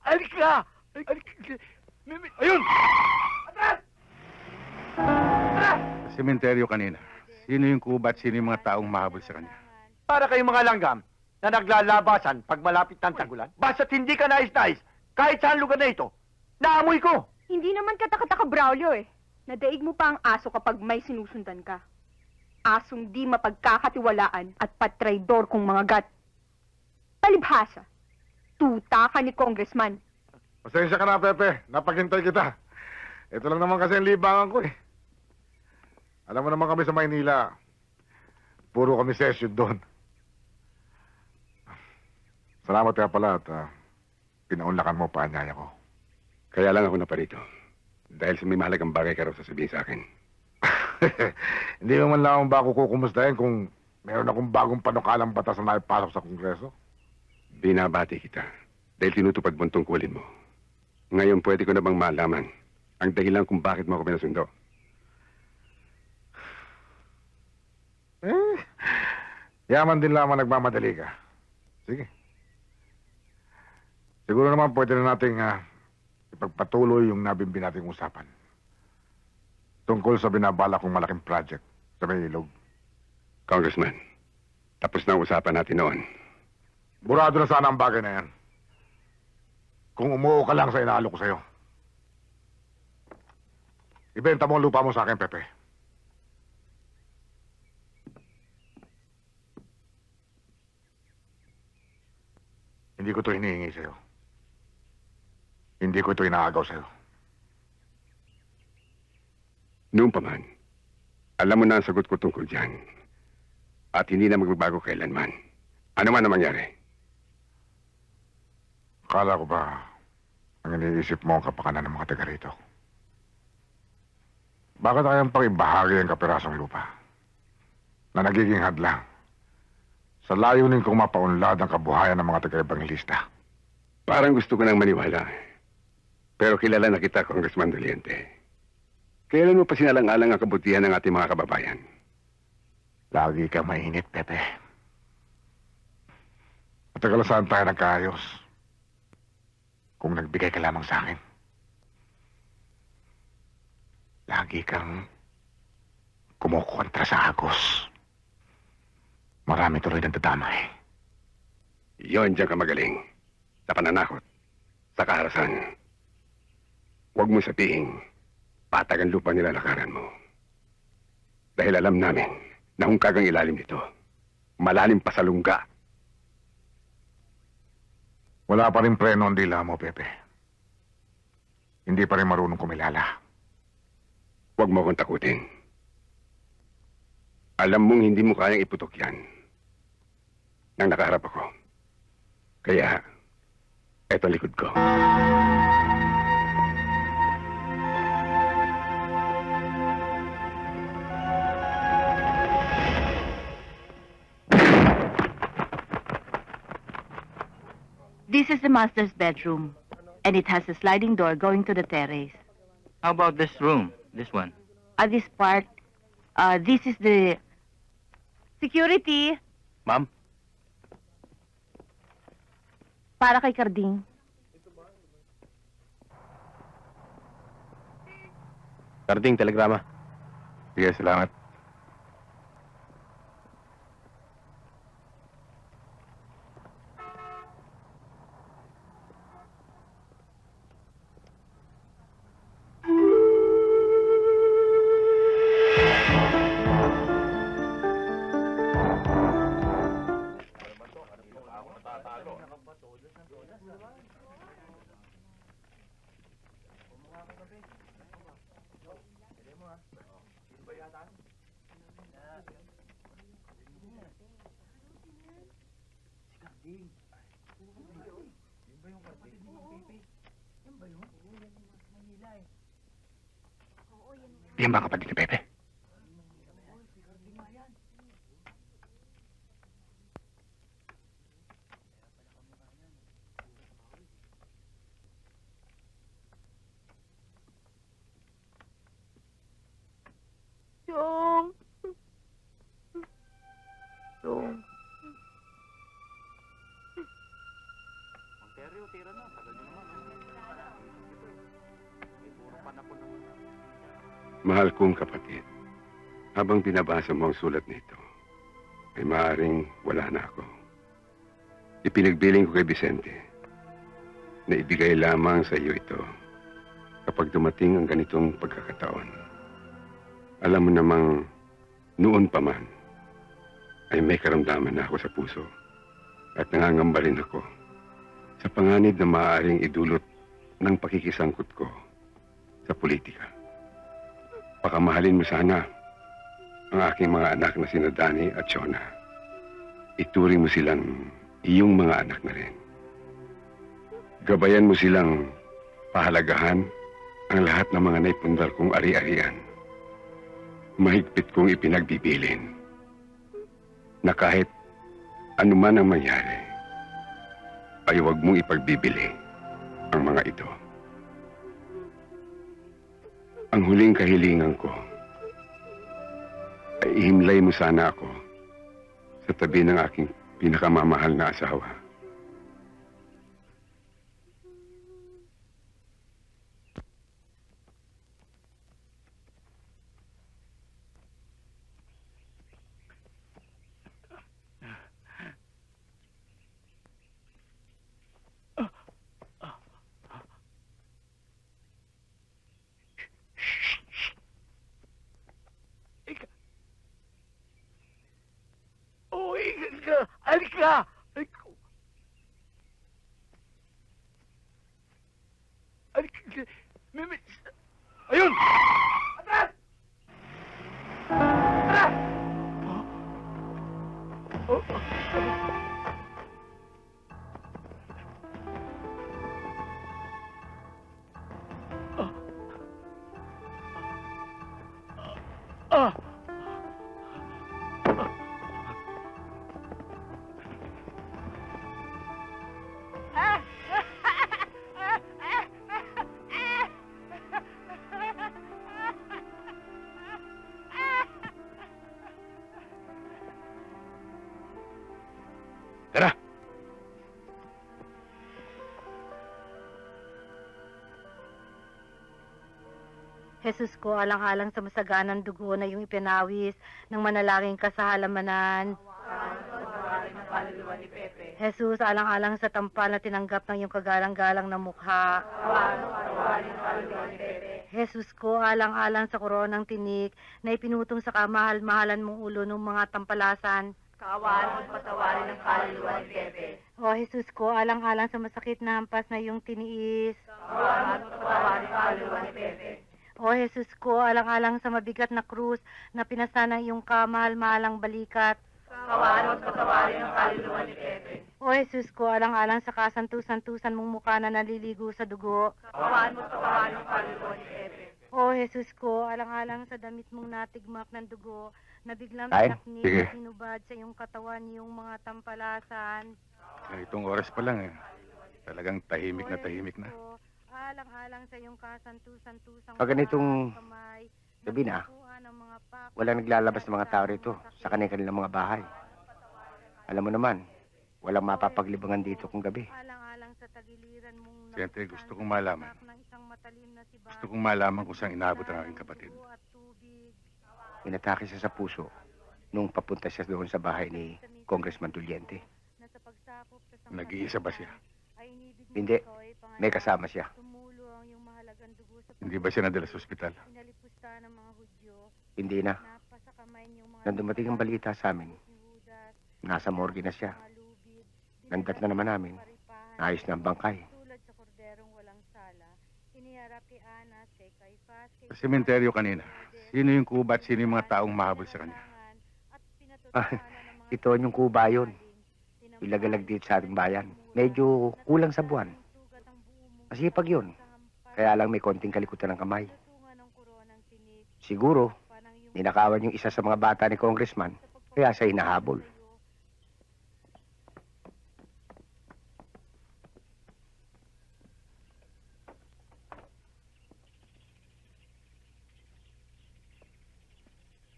Halika! Halika! Mimi... Ayun! Atas! Atas! Sa sementeryo kanina, sino yung kuba at sino yung mga taong mahabol sa kanya? Para kayong mga langgam na naglalabasan pag malapit ng tagulan, basta't hindi ka nais-nais, kahit saan lugar na ito, naamoy ko! Hindi naman katakataka Braulio eh. Nadaig mo pa ang aso kapag may sinusundan ka. Asong di mapagkakatiwalaan at patraidor kong mga gat. Palibhasa. Tuta ka ni Congressman. Pasensya ka na, Pepe. Napaghintay kita. Ito lang naman kasi ang libangan ko eh. Alam mo naman kami sa Maynila, puro kami session doon. Salamat kaya pala at uh, pinaunlakan mo pa anyaya ko. Kaya lang ako naparito. Dahil sa may mahalagang bagay ka raw sasabihin sa akin. Hindi mo man lang akong bago kukumustahin kung meron akong bagong panukalang batas na naipasok sa Kongreso. Binabati kita. Dahil tinutupad mo ang tungkulin mo. Ngayon pwede ko na bang malaman ang dahilan kung bakit mo ako pinasundo? Eh, yaman din lamang nagmamadali ka. Sige. Siguro naman pwede na nating ah, ipagpatuloy yung nabimbi nating usapan. Tungkol sa binabala kong malaking project sa may ilog. Congressman, tapos na usapan natin noon. Burado na sana ang bagay na yan. Kung umuo ka lang sa inaalo ko sa'yo. Ibenta mo ang lupa mo sa akin, Pepe. Hindi ko to hinihingi sa'yo. Hindi ko ito inaagaw sa'yo. Noon pa man, alam mo na ang sagot ko tungkol dyan. At hindi na magbabago kailanman. Ano man ang mangyari. Kala ko ba ang iniisip mo ang kapakanan ng mga taga rito? Bakit kayang pakibahagi ang kapirasong lupa na nagiging hadlang sa layunin kong mapaunlad ang kabuhayan ng mga taga-ebangelista? Parang gusto ko nang maniwala. Pero kilala na kita, Congressman Doliente. Kailan mo pa sinalang-alang ang kabutihan ng ating mga kababayan? Lagi kang mainit, Pepe. Matagal saan tayo nagkaayos kung nagbigay ka lamang sa akin. Lagi kang kumukontra sa agos. Marami tuloy ng dadamay. Yon diyan ka magaling. Sa pananakot. Sa kaharasan. Huwag mo sabihin, patag ang lupa nilalakaran mo. Dahil alam namin na hungkag ang ilalim nito. Malalim pa sa lungga. Wala pa rin preno ang dila mo, Pepe. Hindi pa rin marunong kumilala. Huwag mo akong takutin. Alam mong hindi mo kayang iputok yan. Nang nakaharap ako. Kaya, eto likod ko. This is the master's bedroom, and it has a sliding door going to the terrace. How about this room? This one. At this part, uh, this is the security Ma'am? para kay Carding. Karding, telegrama. Sige, salamat. Yan ba ang kapatid ni Pepe? Yung... Mahal kong kapatid, habang binabasa mo ang sulat nito, ay maaaring wala na ako. Ipinagbiling ko kay Vicente na ibigay lamang sa iyo ito kapag dumating ang ganitong pagkakataon. Alam mo namang noon pa man ay may karamdaman na ako sa puso at nangangamba rin ako sa panganib na maaaring idulot ng pakikisangkot ko sa politika. Pakamahalin mo sana ang aking mga anak na sina Dani at Shona. Ituring mo silang iyong mga anak na rin. Gabayan mo silang pahalagahan ang lahat ng mga naipundar kong ari-arian. Mahigpit kong ipinagbibilin na kahit anuman ang mangyari, ay huwag mong ipagbibili ang mga ito. Ang huling kahilingan ko ay ihimlay mo sana ako sa tabi ng aking pinakamamahal na asawa. Oh, ingat ka! Halika! Jesus ko, alang-alang sa masaganang dugo na yung ipinawis ng manalangin ka sa halamanan. Jesus, alang-alang sa tampal na tinanggap ng iyong kagalang-galang na mukha. Jesus ko, alang-alang sa koronang tinik na ipinutong sa kamahal-mahalan mong ulo ng mga tampalasan. O Jesus ko, alang-alang sa masakit na hampas na iyong tiniis. O Jesus ko, alang-alang sa mabigat na krus na pinasa ng iyong kamahal-mahalang balikat. O Jesus ko, alang-alang sa kasantusan-tusan mong mukha na naliligo sa dugo. O Jesus ko, alang-alang sa damit mong natigmak ng dugo na biglang Ay, pinaknik sige. at hinubad sa iyong katawan yung mga tampalasan. Itong oras pa lang eh. Talagang tahimik na O tahimik Jesus na. ko, Alang-alang sa iyong kasantusan-tusang Pag ganitong kamay, gabi na, Walang naglalabas ng mga tao rito sa kanilang mga bahay. Alam mo naman, walang mapapaglibangan dito kung gabi. Alang-alang sa tagiliran mong Siyempre, gusto kong malaman. Gusto kong malaman kung saan inabot ang aking kapatid. Inatake siya sa puso nung papunta siya doon sa bahay ni Congressman Duliente. Na sa pagsakop sa Nag-iisa ba siya? Hindi. May kasama siya. Tumulo ang iyong mahalagang dugo sa Hindi ba siya nadala sa ospital? Hindi na. Nang dumating ang balita sa amin, nasa morgue na siya. Nandat na naman namin. Naayos na ang bangkay. Tulad sa korderong walang sala, iniharap kay Anas, kay Caifás, kay Sa sementeryo kanina, sino yung kuba at sino yung mga taong mahabol sa kanya? Ah, Ito yung kuba yun. Ilagalag dito sa ating bayan. Medyo kulang sa buwan. Masipag yun. Kaya lang may konting kalikutan ng kamay. Siguro, ninakawan yung isa sa mga bata ni Congressman. Kaya siya hinahabol.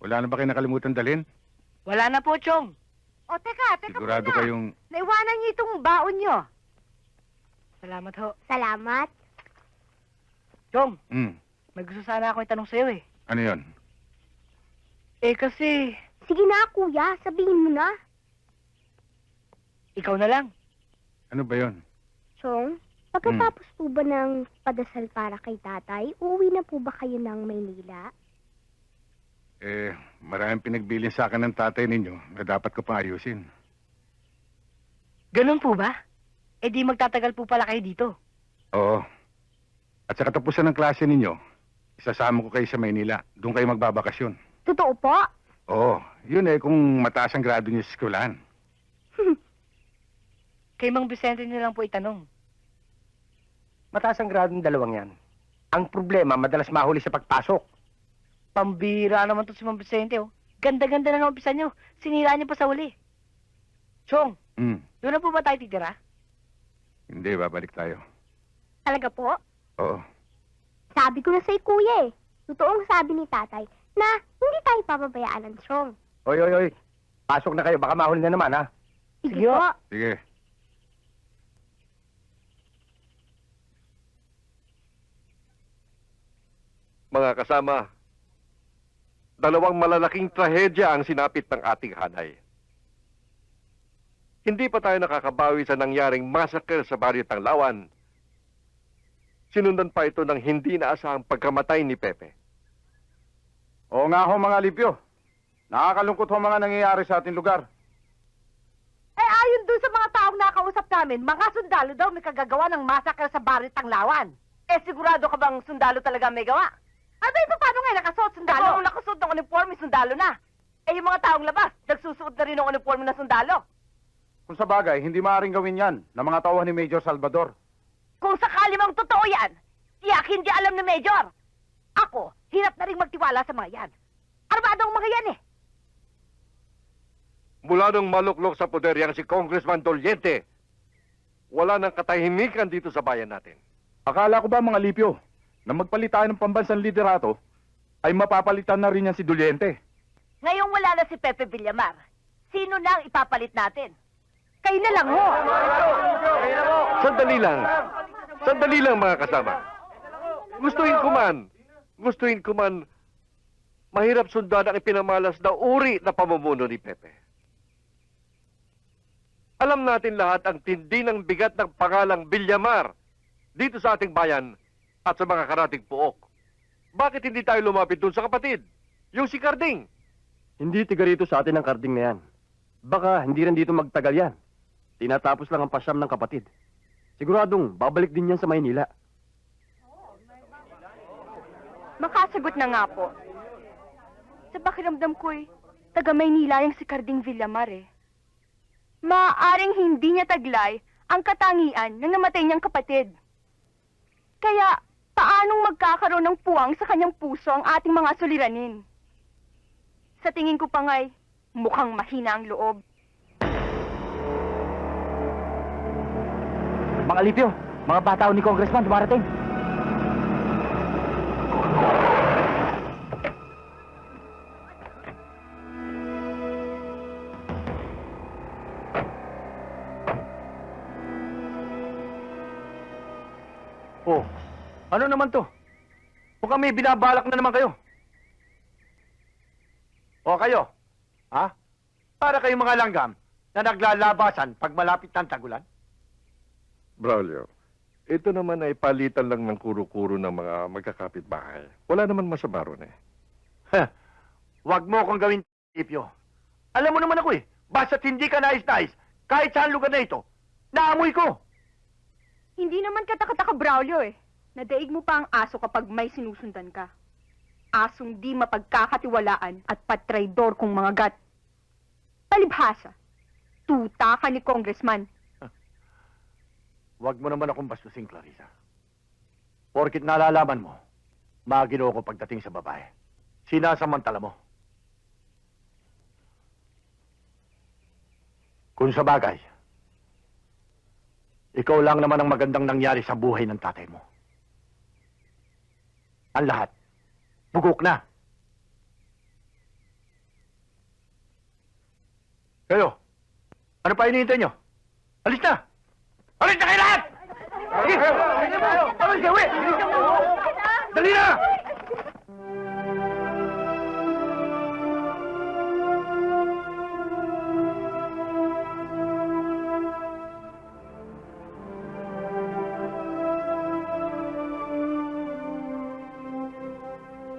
Wala na ba kayo nakalimutan dalhin? Wala na po, Chong. O, teka, teka Sigurado muna. kayong... Naiwanan niyo itong baon niyo. Salamat ho. Salamat. Chong, Hmm. may gusto sana ako itanong sa'yo eh. Ano yun? Eh kasi, Sige na, kuya. Sabihin mo na. ikaw na lang. Ano ba yun? Chong, pagkatapos po ba ng padasal para kay tatay, uuwi na po ba kayo ng Maynila? Eh, maraming pinagbilin sa akin ng tatay ninyo na dapat ko pang ayusin. Ganun po ba? Eh di magtatagal po pala kayo dito. Oo. At sa katapusan ng klase ninyo, isasama ko kayo sa Maynila. Doon kayo magbabakasyon. Totoo po? Oo. Yun eh, kung mataas ang grado niyo sa eskwelahan. Kay Mang Vicente niyo lang po itanong. Mataas ang grado ng dalawang yan. Ang problema, madalas mahuli sa pagpasok. Pambira naman to si Mang Vicente oh. Ganda-ganda na ng umpisa niyo. Sinira niyo pa sa huli. Chong, Hmm. doon na po ba tayo titira? Hindi, babalik tayo. Talaga po? Oo. Sabi ko na sa'yo, kuya eh. Totoong sabi ni tatay na hindi tayo papabayaan ng Chong. Oy, oy, oy. Pasok na kayo, baka mahuli na naman, ha? Sige Sige, po. Sige. Mga kasama, dalawang malalaking trahedya ang sinapit ng ating hanay. Hindi pa tayo nakakabawi sa nangyaring massacre sa Baryo Tanglawan. Sinundan pa ito ng hindi naasahang pagkamatay ni Pepe. Oo nga ho mga Lipyo. Nakakalungkot ho mga nangyayari sa ating lugar. Eh ayon doon sa mga taong nakausap namin, mga sundalo daw may kagagawa ng masakal sa Barit Tanglawan. Eh sigurado ka bang sundalo talaga may gawa? Abay, paano nga nakasuot sundalo? Ako nakasuot ng uniforme, sundalo na. Eh yung mga taong labas, nagsusuot na rin ng uniforme na sundalo. Kung sa bagay, hindi maaaring gawin yan ng mga tauhan ni Major Salvador. Kung sakali mang totoo yan, tiyak hindi alam ni Major. Ako, hirap na rin magtiwala sa mga yan. Armado ang mga yan eh. Mula nung maluklok sa poder yang si Congressman Doliente, wala nang katahimikan dito sa bayan natin. Akala ko ba mga Lipyo, na magpalit tayo ng pambansang liderato, ay mapapalitan na rin yan si Duliente. Ngayong wala na si Pepe Villamar, sino na ang ipapalit natin? Kayo na lang ho. Sandali lang. Sandali lang mga kasama. Gustuin ko man, gustuin ko man, mahirap sundan ang ipinamalas na uri na pamumuno ni Pepe. Alam natin lahat ang tindi ng bigat ng pangalang Bilyamar dito sa ating bayan at sa mga karating puok. Bakit hindi tayo lumapit dun sa kapatid? Yung si Carding. Hindi tiga rito sa atin ang karding na yan. Baka hindi rin dito magtagal yan. Tinatapos lang ang pasyam ng kapatid. Siguradong babalik din yan sa Maynila. Makasagot na nga po. Sa pakiramdam ko'y taga Maynila yung si Carding Villamar eh. Maaaring hindi niya taglay ang katangian ng namatay niyang kapatid. Kaya, paanong magkakaroon ng puwang sa kanyang puso ang ating mga suliranin? Sa tingin ko pa nga'y, mukhang mahina ang loob. Mga Lipyo, mga bata ni Congressman, dumarating. Oh, ano naman to? Mukhang may binabalak na naman kayo. O kayo, ha? Para kayong mga langgam na naglalabasan pag malapit ng tagulan? Braulio, ito naman ay palitan lang ng kuro-kuro ng mga magkakapit-bahay. Wala naman masama ron eh. Heh, Huwag mo akong gawin, Ipyo. Alam mo naman ako eh, basta't hindi ka nais-nais, kahit saan lugar na ito, naamoy ko. Hindi naman katakataka Braulio eh. Nadaig mo pa ang aso kapag may sinusundan ka. Asong di mapagkakatiwalaan at patraydor kong mga gat. Palibhasa, tuta ka ni Congressman. Huwag mo naman akong bastusin, Clarissa. Porkit nalalaman mo, magino ko pagdating sa babae. Sinasamantala mo. Kung sa bagay, ikaw lang naman ang magandang nangyari sa buhay ng tatay mo. Ang lahat, bugok na. Kayo, ano pa hinihintay nyo? Alis na! Alis na kayo lahat! Sige! Bilis ka, we! Dali na!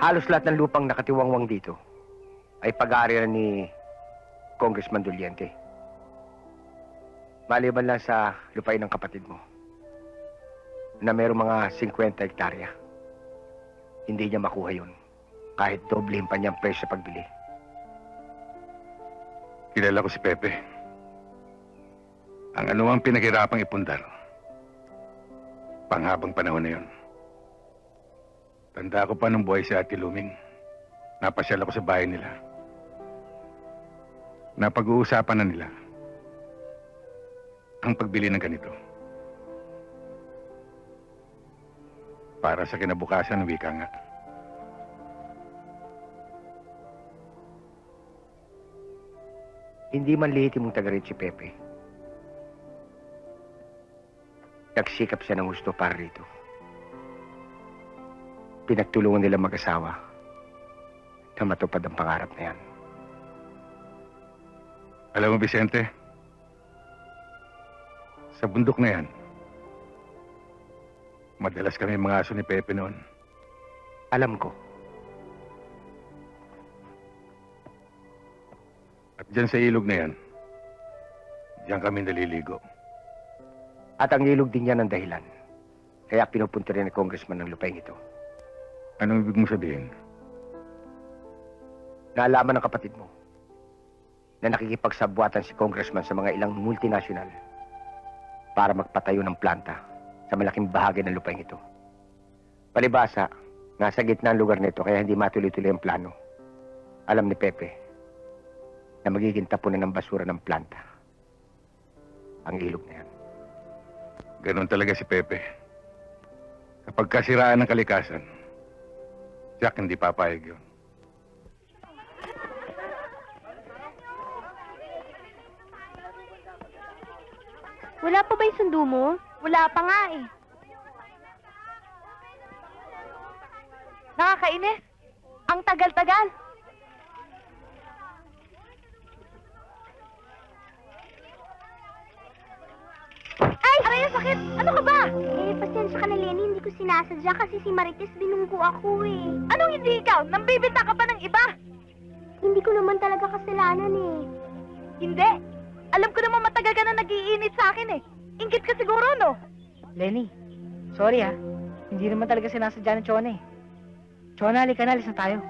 Halos lahat ng lupang nakatiwangwang dito ay pag-aari ni Congressman Doliente. Maliban lang sa lupain ng kapatid mo na mayroong mga 50 hektarya. Hindi niya makuha yun kahit doblehin pa niyang presyo sa pagbili. Kilala ko si Pepe. Ang anumang pinaghirapang ipundar. Panghabang panahon na yun. Tanda ko pa nung buhay si Ate Luming. Napasyal ako sa bahay nila. Napag-uusapan na nila ang pagbili ng ganito. Para sa kinabukasan ng wika nga. Hindi man lehitimong taga rin si Pepe. Nagsikap siya ng gusto para rito. Pinagtulungan nila mag-asawa na matupad ang pangarap na yan. Alam mo, Vicente, sa bundok na yan, madalas kami mga aso ni Pepe noon. Alam ko, At dyan sa ilog na yan, dyan kami naliligo. at ang ilog din yan ang dahilan. Kaya pinupunta rin ni Congressman ng lupain ito. Anong ibig mo sabihin? Naalaman ng kapatid mo na nakikipagsabwatan si Congressman sa mga ilang multinasyonal para magpatayo ng planta sa malaking bahagi ng lupain ito. Palibasa, nasa gitna ang lugar nito kaya hindi matuloy-tuloy ang plano. Alam ni Pepe na magiging tapunan ng basura ng planta ang ilog na yan. Ganon talaga si Pepe. Kapag kasiraan ng kalikasan, Jack hindi papayag yun. Wala pa ba yung sundo mo? Wala pa nga eh. Nakakainis. Ang tagal-tagal. Sakit! Ano ka ba? Eh, pasensya ka na, Lenny. Hindi ko sinasadya kasi si Marites binunggo ako eh. Anong hindi ikaw? Nambibita ka pa ng iba? Hindi ko naman talaga kasalanan eh. Hindi. Alam ko naman matagal ka na nag-iinit sa akin eh. Ingit ka siguro, no? Lenny, sorry ha. Hindi naman talaga sinasadya ng Chona eh. Chona, halika na, alis na tayo.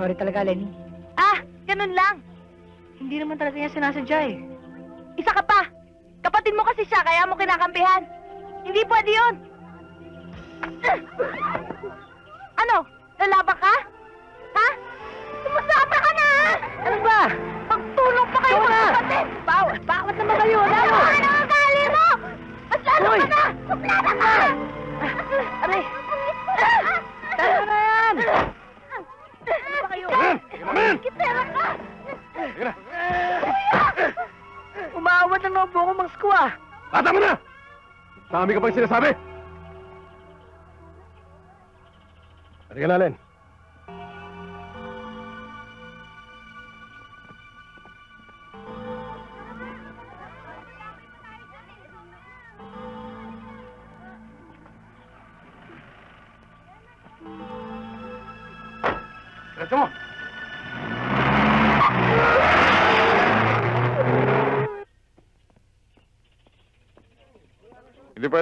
Sorry talaga, Lenny. Ah, ganun lang. Hindi naman talaga niya sinasadya eh. Isa ka pa. Kapatid mo kasi siya, kaya mo kinakampihan. Hindi pwede yun. Ano? Lalaban ka? Ha? Sumasama ka na! Ano ba? Magtulong pa kayo Ikaw na! magkapatid! Bawat, bawat naman kayo, Ano ano? Ano ang gali mo? Mas lalo Hoy! ka na! Suplada ka! Aray! Tara na yan! Ano ba kayo? Amen! Kitera ka! Umawat ng nobo ko, Mang ah. Bata mo na! Dami ka pang sinasabi. Halika na, Len.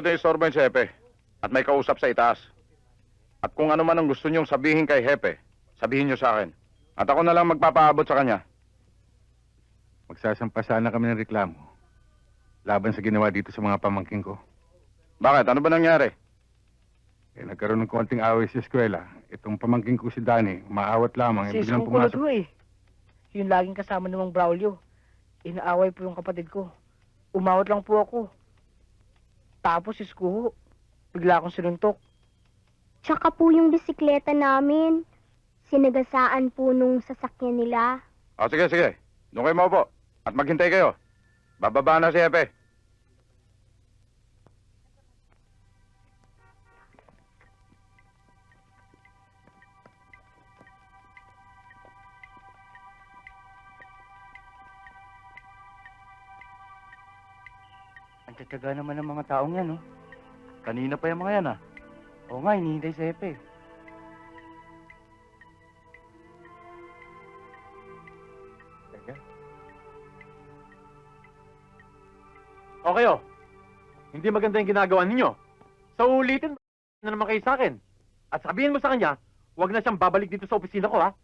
Hindi pwede istorbo yung si Hepe. At may kausap sa itaas. At kung ano man ang gusto niyong sabihin kay Hepe, sabihin niyo sa akin. At ako na lang magpapaabot sa kanya. Magsasampa sana kami ng reklamo. Laban sa ginawa dito sa mga pamangking ko. Bakit? Ano ba nangyari? Eh, nagkaroon ng konting away sa eskwela. Itong pamangking ko si Danny, maawat lamang. Eh, Si biglang Iskong pumasok. Ho eh. Yung laging kasama namang Braulio. Inaaway po yung kapatid ko. Umawat lang po ako. Tapos si Skuho, bigla akong sinuntok. Tsaka po yung bisikleta namin. Sinagasaan po nung sasakyan nila. O sige, sige. Doon kayo maupo. At maghintay kayo. Bababa na si Hepe. Tataga naman ng mga taong yan, oh. Kanina pa yung mga yan, ah. Oo nga, hinihintay sa Epe. O kayo, hindi maganda yung ginagawa ninyo. Sa ulitin, na naman kayo sa akin. At sabihin mo sa kanya, huwag na siyang babalik dito sa opisina ko, ha?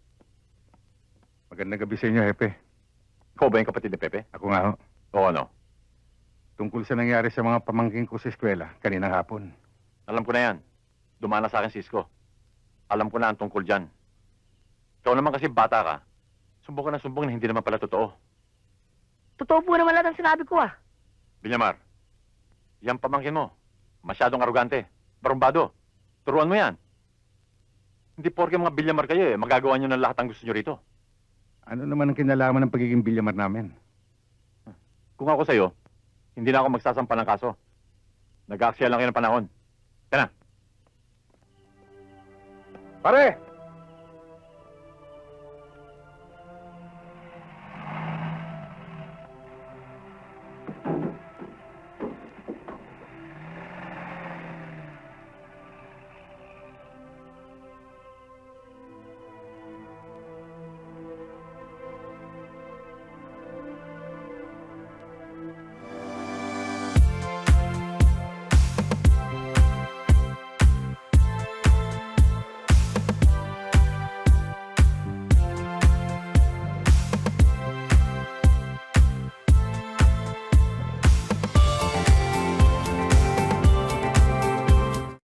Magandang gabi sa inyo, Hepe. Ikaw ba yung kapatid ni Pepe? Ako nga ho. Oo, ano? Tungkol sa nangyari sa mga pamangking ko sa eskwela, kaninang hapon. Alam ko na yan. Dumana sa akin, Cisco. Alam ko na ang tungkol dyan. Ikaw naman kasi bata ka. Sumbong ka na sumbong na hindi naman pala totoo. Totoo po naman lahat ang sinabi ko ah. Binyamar, yan pamangkin mo. Masyadong arugante. Barumbado. Turuan mo yan. Hindi porke mga bilyamar kayo eh. Magagawa nyo ng lahat ang gusto nyo rito. Ano naman ang kinalaman ng pagiging bilyamar namin? Kung ako sa'yo, hindi na ako magsasampa ng kaso. Nag-aaksaya lang kayo ng panahon. Na. Pare!